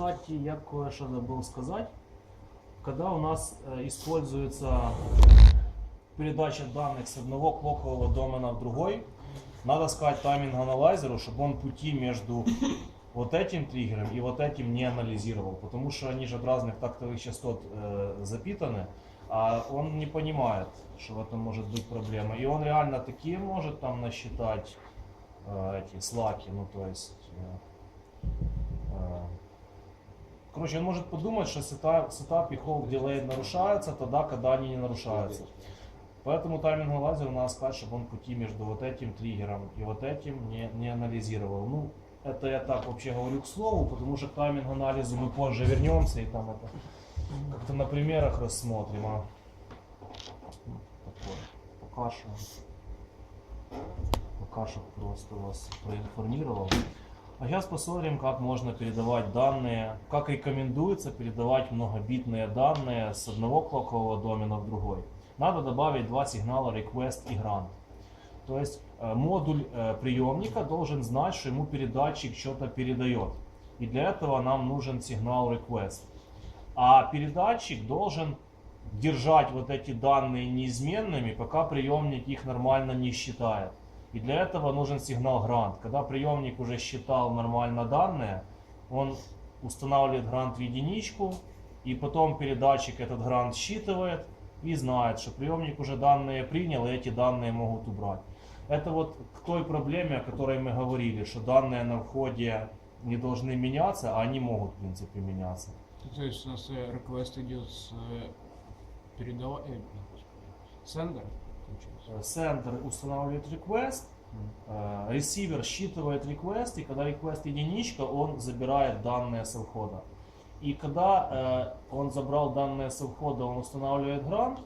кстати, я кое-что забыл сказать. Когда у нас э, используется передача данных с одного клокового домена в другой, надо сказать тайминг-аналайзеру, чтобы он пути между вот этим триггером и вот этим не анализировал, потому что они же от разных тактовых частот э, запитаны, а он не понимает, что в этом может быть проблема. И он реально такие может там насчитать э, эти слаки, ну то есть... э, э, Короче, он может подумать, что сетап, сетап и hold delay нарушаются тогда, когда они не нарушаются. Поэтому тайминг лазер надо сказать, чтобы он пути между вот этим триггером и вот этим не, не анализировал. Ну, это я так вообще говорю к слову, потому что к тайминг анализу мы позже вернемся и там это как-то на примерах рассмотрим. А ну, такое. Пока что, пока что просто вас проинформировал. А сейчас посмотрим, как можно передавать данные, как рекомендуется передавать многобитные данные с одного клокового домена в другой. Надо добавить два сигнала request и grant. То есть э, модуль э, приемника должен знать, что ему передатчик что-то передает. И для этого нам нужен сигнал request. А передатчик должен держать вот эти данные неизменными, пока приемник их нормально не считает. И для этого нужен сигнал грант. Когда приемник уже считал нормально данные, он устанавливает грант в единичку, и потом передатчик этот грант считывает и знает, что приемник уже данные принял, и эти данные могут убрать. Это вот к той проблеме, о которой мы говорили, что данные на входе не должны меняться, а они могут, в принципе, меняться. То есть у нас э, request идет с передава... э, сендер, получается. Э, Сендер устанавливает request, э, ресивер считывает request, и когда request единичка, он забирает данные с входа. И когда э, он забрал данные с входа, он устанавливает грант,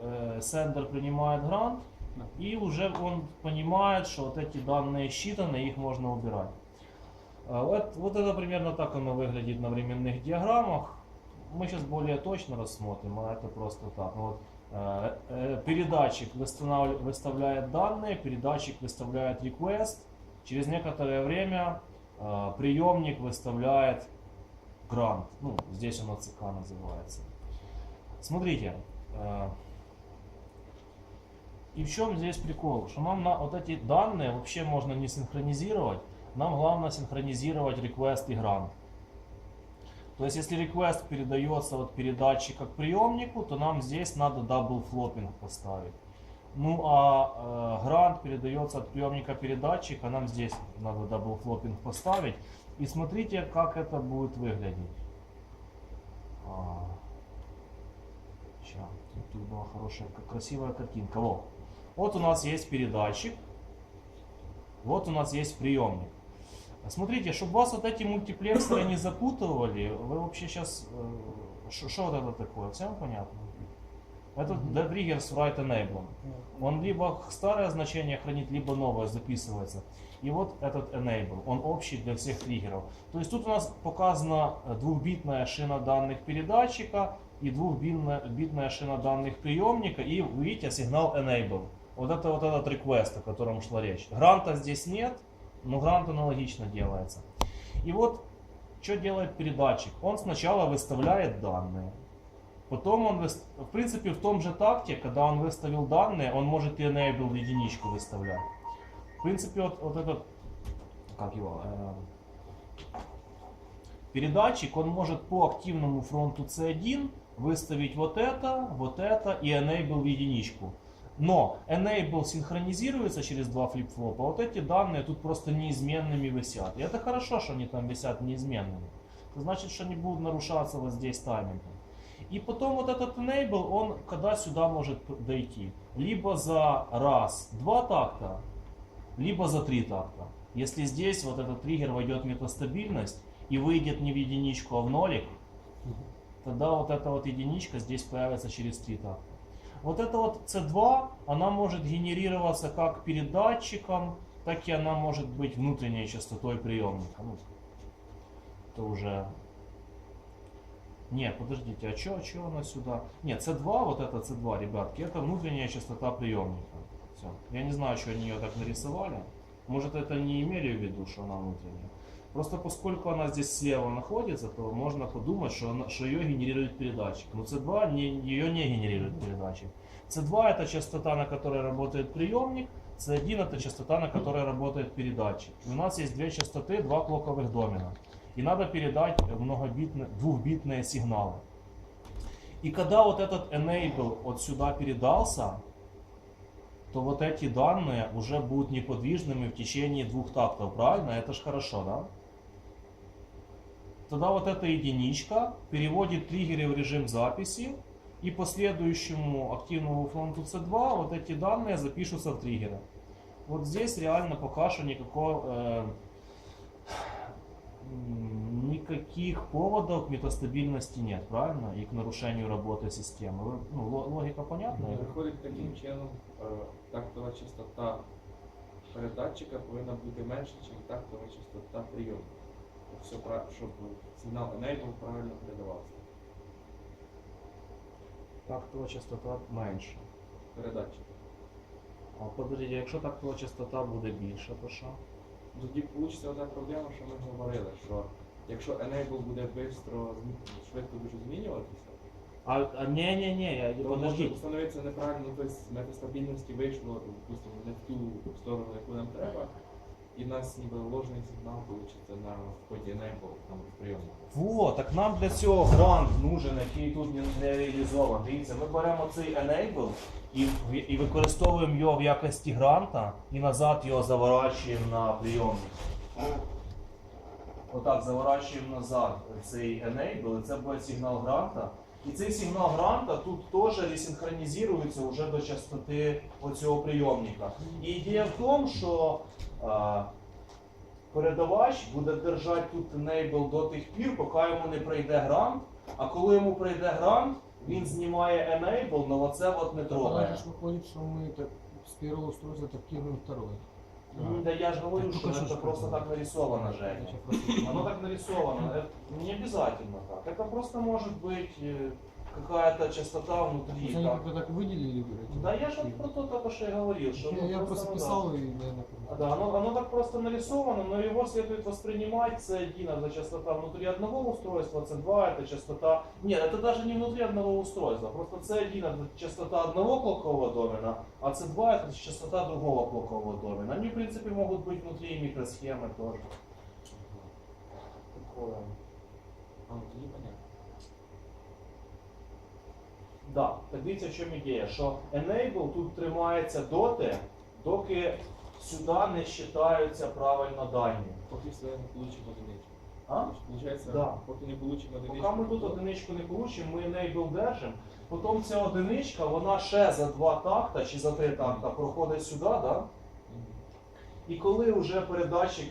э, сендер принимает грант, Да. и уже он понимает, что вот эти данные считаны, их можно убирать. Э, Вот, вот это примерно так оно выглядит на временных диаграммах. Мы сейчас более точно рассмотрим, а это просто так. Ну вот, э, э, передатчик выстанавли- выставляет данные, передатчик выставляет request. Через некоторое время э, приемник выставляет грант. Ну, здесь он АЦК называется. Смотрите. э, и в чем здесь прикол? Что нам на вот эти данные вообще можно не синхронизировать. Нам главное синхронизировать request и грант. То есть, если request передается от передатчика к приемнику, то нам здесь надо double flopping поставить. Ну а э, грант передается от приемника передатчика, нам здесь надо double flopping поставить. И смотрите, как это будет выглядеть. А, ща, тут, тут была хорошая, красивая картинка. Вот. вот у нас есть передатчик, вот у нас есть приемник. Смотрите, чтобы вас вот эти мультиплексоры не запутывали, вы вообще сейчас... Что вот это такое? Всем понятно? Это Мгм. triggers write enable. Он либо старое значение хранит, либо новое записывается. И вот этот enable, он общий для всех триггеров. То есть тут у нас показана э, двухбитная шина данных передатчика и двухбитная битная шина данных приемника. И вы видите сигнал enable. Вот это вот этот request, о котором шла речь. Гранта здесь нет, но грант аналогично делается. И вот что делает передатчик? Он сначала выставляет данные. Потом он, в принципе, в том же такте, когда он выставил данные, он может и enable единичку выставлять. В принципе, вот, вот этот, как его, э, передатчик, он может по активному фронту C1 выставить вот это, вот это и enable единичку. Но enable синхронизируется через два флип-флопа, а вот эти данные тут просто неизменными висят. И это хорошо, что они там висят неизменными. Это значит, что они будут нарушаться вот здесь таймингом. И потом вот этот enable, он когда сюда может дойти? Либо за раз, два такта, либо за три такта. Если здесь вот этот триггер войдет в метастабильность и выйдет не в единичку, а в нолик, тогда вот эта вот единичка здесь появится через три такта. Вот эта вот C2, она может генерироваться как передатчиком, так и она может быть внутренней частотой приемника. Ну, это уже... Нет, подождите, а что, а чё она сюда? Нет, C2, вот это C2, ребятки, это внутренняя частота приемника. Все. Я не знаю, что они ее так нарисовали. Может, это не имели в виду, что она внутренняя. Просто поскольку она здесь слева находится, то можно подумать, что, она, что ее генерирует передатчик. Но C2 не, ее не генерирует передатчик. C2 это частота, на которой работает приемник, C1 это частота, на которой работает передатчик. И у нас есть две частоты, два клоковых домена. И надо передать многобитные, двухбитные сигналы. И когда вот этот enable вот сюда передался, то вот эти данные уже будут неподвижными в течение двух тактов, правильно? Это ж хорошо, да? Тогда вот эта единичка переводит триггеры в режим записи, и по следующему активному фронту C2 вот эти данные запишутся в триггеры. Вот здесь реально пока что никакого, э, м, никаких поводов к метастабильности нет, правильно? И к нарушению работы системы. Вы- Ну, ло- логика понятна? Виходить таким чином, е, тактова частота передатчика повинна бути менше, ніж тактова частота прийому. Все, щоб сигнал enable правильно передавався. Тактова частота менша. Передатчик. А подождіть, якщо тактова частота буде більша, то що? Тоді вийде одна проблема, що ми говорили, що якщо enable буде змі- швидко дуже змінюватися, А, а ні, ні, ні, я то може подождіть. встановитися неправильно, тобто метастабільності вийшло, допустимо, не в ту сторону, яку нам треба, і нас ніби ложний сигнал вийде на вході enable там в прийомнику. Во, так нам для цього грант нужен, який тут не реалізований. Дивіться, ми беремо цей enable і, і використовуємо його в якості гранта і назад його заворачуємо на прийомник. Отак заворачуємо назад цей enable, і це буде сигнал гранта. І цей сигнал гранта тут теж ресинхронізується вже до частоти оцього прийомника. І ідея в тому, що а, передавач буде держати тут enable до тих пір, поки йому не прийде грант. А коли йому прийде грант, він знімає enable, але оце от не трогає. же выходит, что мы так с первого устройства тактируем второй. Ну, Да я же говорю, Так что только это что просто сказал. так нарисовано, Женя. Значит, просто- Оно так нарисовано. Это не обязательно так. Это просто может быть э, какая-то частота внутри. Они так. как-то так выделили эти Да я же такие. про то только что и говорил, что Я, ну, я просто ну, да. писал и, наверное, А, Да, оно, оно так просто нарисовано, но его следует воспринимать C1, это частота внутри одного устройства, C2 это частота... Нет, это даже не внутри одного устройства, просто C1 это частота одного клокового домена, а C2 это частота другого клокового домена. Они, в принципе, могут быть внутри и микросхемы тоже. Такое. А, ну, тоді понятно. Да, так дивіться, в чому ідея, що enable тут тримається доти, доки сюди не вважаються правильно дані. Поки все не получимо одиничку. А? Получається, Да. поки не получимо одиничку. Поки ми тут одиничку не получимо, ми enable держимо. Потім ця одиничка, вона ще за два такта чи за три такта проходить сюди, да? Мгм. і коли вже передатчик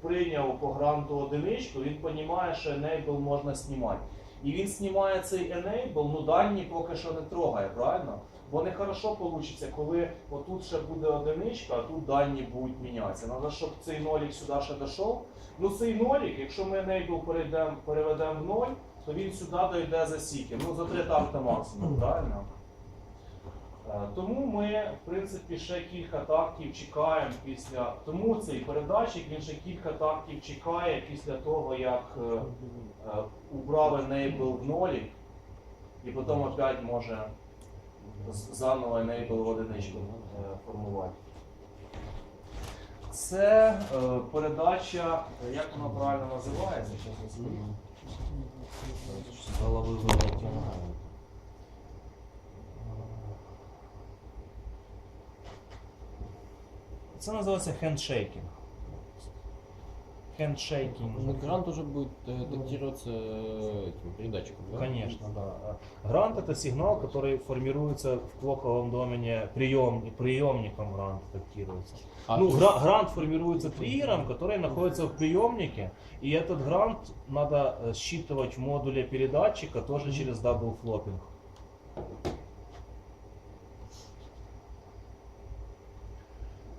прийняв по гранту одиничку, він розуміє, що enable можна знімати. І він знімає цей enable, ну дані поки що не трогає, правильно? Бо не хорошо вийде, коли отут ще буде одиничка, а тут дані будуть мінятися. Треба, щоб цей нолік сюди ще дійшов. Ну цей нолік, якщо ми enable перейдем, переведемо в ноль, то він сюди дойде за сіки. Ну за три такта максимум, правильно? Е, Тому ми, в принципі, ще кілька тактів чекаємо після. Тому цей передатчик він ще кілька тактів чекає після того, як е, е, убрав enable в нолі, і потім опять може заново enable в одиничку формувати. Це е, передача, як вона правильно називається? Скажу. З голови вилетіло. Це називається хендшейкінг. Хендшейкінг. Ну, Грант уже будет э, датироваться э, этим передатчиком, да? Конечно, да. Грант это сигнал, который формируется в клоковом домене прием, приемником грант датируется. А, ну, то гра- грант формируется триггером, который находится в приемнике, и этот грант надо э, считывать в модуле передатчика тоже через даблфлопинг.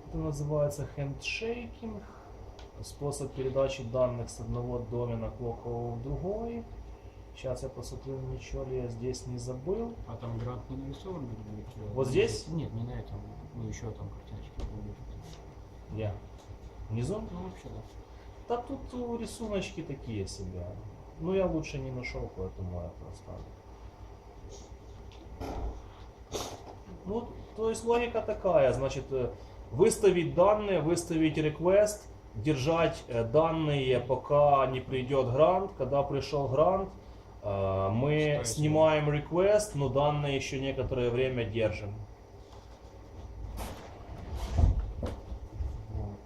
Это называется хендшейкинг. Способ передачи данных с одного домена клокового в другой. Сейчас я посмотрю, ничего ли я здесь не забыл. А там грант не нарисован где-нибудь? э, Вот здесь? Нет, не на этом. Ну, еще там картиночки. Где? Внизу? Ну, вообще, да. Да тут э, рисуночки такие себе. Ну я лучше не нашел, поэтому я просто. Ну, то есть логика такая, значит, э, выставить данные, выставить request, держать э, данные, пока не придет грант. Когда пришел грант, э, мы снимаем request, но данные еще некоторое время держим. Вот.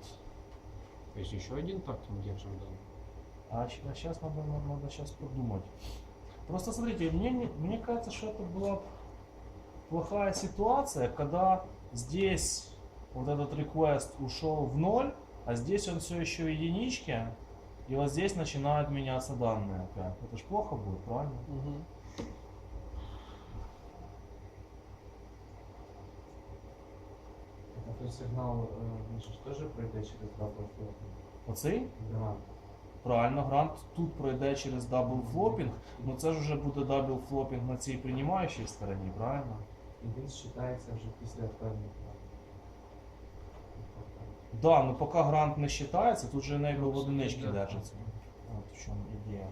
То есть еще один такт мы держим, да? А, сейчас надо, надо, надо сейчас подумать. Просто смотрите, мне, не- мне кажется, что это была плохая ситуация, когда здесь вот этот request ушел в ноль, а здесь он все еще в единичке, и вот здесь начинают меняться данные опять. Это ж плохо будет, правильно? Мгм. А сигнал, е, він же ж теж пройде через дабл Оцей? Грант. Правильно, грант тут пройде через дабл флопінг, ну це ж вже буде дабл флопінг на цій приймаючій стороні, правильно? І він считається вже після певних. Да, но пока грант не считается, тут же enable в Ну, одиничке да. держится. Вот в чем идея.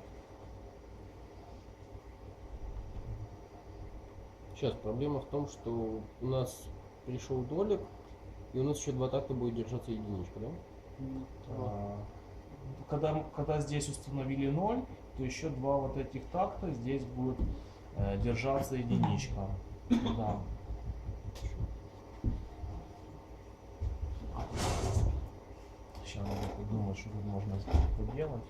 Сейчас, проблема в том, что у нас пришел долик, и у нас еще два такта будет держаться единичка, да? А, Когда, когда здесь установили 0, то еще два вот этих такта здесь будет э, держаться единичка. Да. Сейчас надо подумать, что тут можно поделать.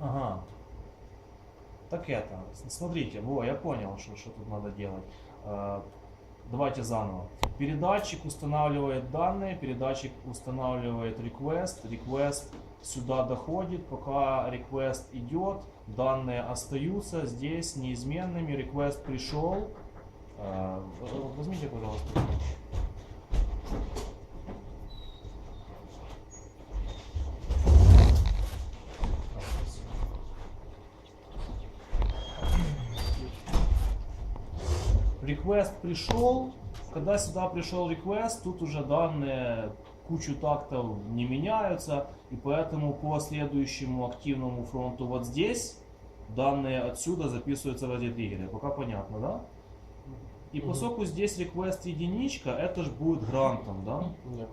Ага. Так это, смотрите, во, я понял, что, что тут надо делать. Э, Давайте заново. Передатчик устанавливает данные, передатчик устанавливает request, request сюда доходит, пока request идет, данные остаются здесь неизменными, request пришел. Э, Возьмите, пожалуйста. Request пришел. Когда сюда пришел request, тут уже данные кучу тактов не меняются, и поэтому по следующему активному фронту вот здесь данные отсюда записываются в эти триггеры. Пока понятно, да? И Мгм. поскольку здесь request единичка, это же будет грантом, да? Да.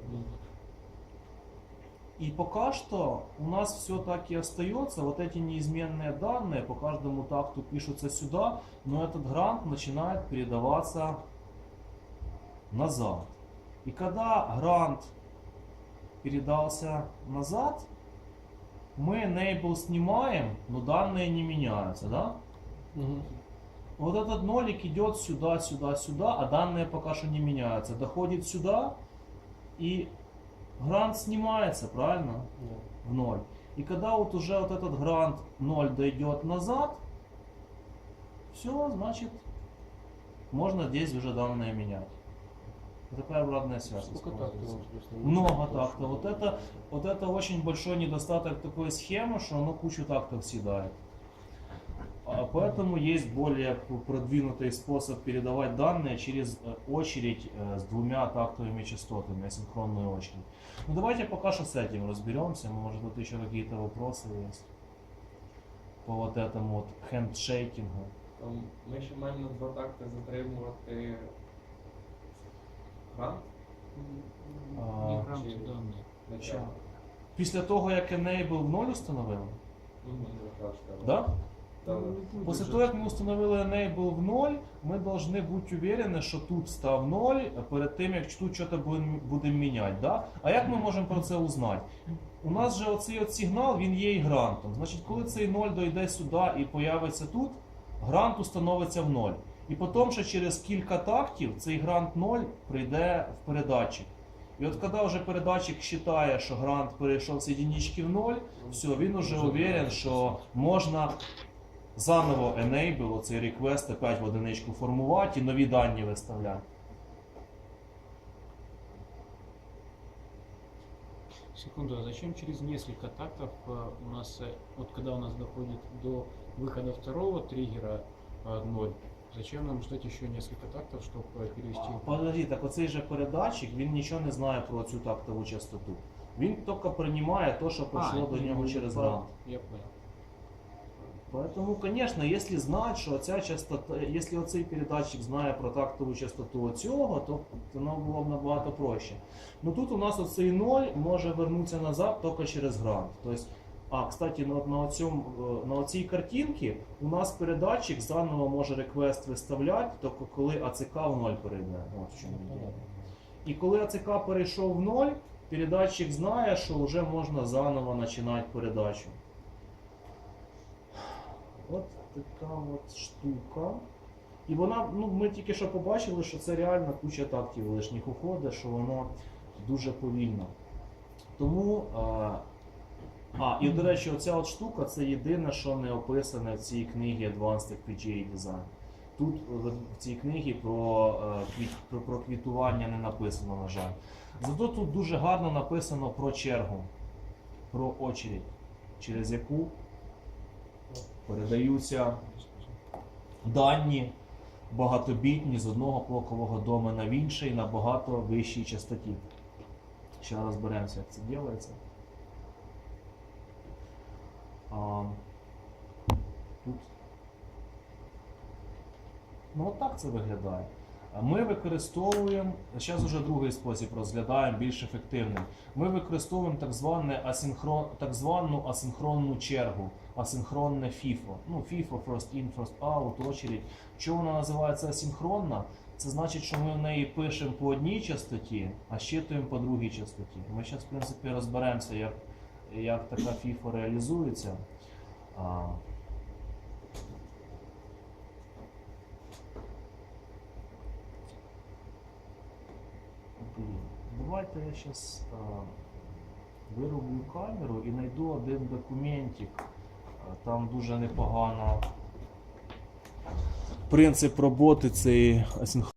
И пока что у нас все так и остается. Вот эти неизменные данные по каждому такту пишутся сюда, но этот грант начинает передаваться назад. И когда грант передался назад, мы enable снимаем, но данные не меняются, да? Мгм. Вот этот нолик идет сюда, сюда, сюда, а данные пока что не меняются. Доходит сюда, и грант снимается, правильно? Да. в ноль. И когда вот уже вот этот грант 0 дойдет назад, все, значит, можно здесь уже данные менять. Вот Такая обратная связь. Сколько используется. тактов, интересно? Много тактов. Вот это, вот это очень большой недостаток такой схемы, что оно кучу тактов съедает. А Поэтому есть более п- продвинутый способ передавать данные через э, очередь э, с двумя тактовыми частотами, асинхронную очередь. Ну давайте пока что с этим разберемся. Может тут еще какие-то вопросы есть по вот этому вот хендшейкингу. Там ми ще маємо на два такти затримувати грант А, грант, чи- данные. на Що? Після того, як Enable в 0 установили, Мгм, да? Да. После того, як ми установили Enable в 0, ми повинні бути уверені, що тут став 0 перед тим, як тут щось будемо будем міняти. Да? А як ми можемо про це узнати? У нас же оцей от сигнал він є і грантом. Значить, коли цей 0 дойде сюди і появиться тут, грант установиться в 0. І потім ще через кілька тактів цей грант 0 прийде в передатчик. І от коли вже передатчик вважає, що грант перейшов з единички в 0, все, він вже уверен, що можна заново enable цей request опять в одиничку формувати і нові дані виставляти. Секунду, а зачем через несколько тактов э, у нас, э, вот когда у нас доходит до выхода второго триггера э, 0, зачем нам ждать еще несколько тактов, чтобы перевести? Подожди, так оцей же передатчик, він нічого не знає про цю тактову частоту. Він тільки приймає те, що прийшло до нього через грант. Я понял. Поэтому, конечно, если знать, що ця частота, якщо оцей передатчик знає про тактову частоту цього, то воно було б набагато проще. Ну тут у нас оцей 0 може вернутися назад тільки через грант. Тобто, а, кстати, на, на, цьому, на цій картинці у нас передатчик заново може реквест виставляти, тільки коли АЦК в 0 перейде. От в чому діло. І коли АЦК перейшов в 0, передатчик знає, що вже можна заново починати передачу. От така от штука. І вона, ну ми тільки що побачили, що це реально куча тактів лишніх уходить, що воно дуже повільно. Тому. А, і до речі, оця от штука це єдине, що не описане в цій книгі Advanced FPGA Design. Тут в в цій книгі про, е, про, про квітування не написано, на жаль. Зато тут дуже гарно написано про чергу, про очередь, через яку передаються дані багатобітні з одного блокового домена в інший на багато вищій частоті. Ще розберемося, як це робиться. Тут. Ну, от так це виглядає. Ми використовуємо, зараз вже другий спосіб розглядаємо, більш ефективним. Ми використовуємо так, зване асинхрон, так звану асинхронну чергу, асинхронне FIFO. Ну, FIFO, first in, first out, очередь. Чому вона називається асинхронна? Це значить, що ми в неї пишемо по одній частоті, а щитуємо по другій частоті. Ми зараз, в принципі, розберемося, як, як така FIFO реалізується. Давайте я зараз вироблю камеру і знайду один документик. Там дуже непогано. Принцип роботи цієї асинхронної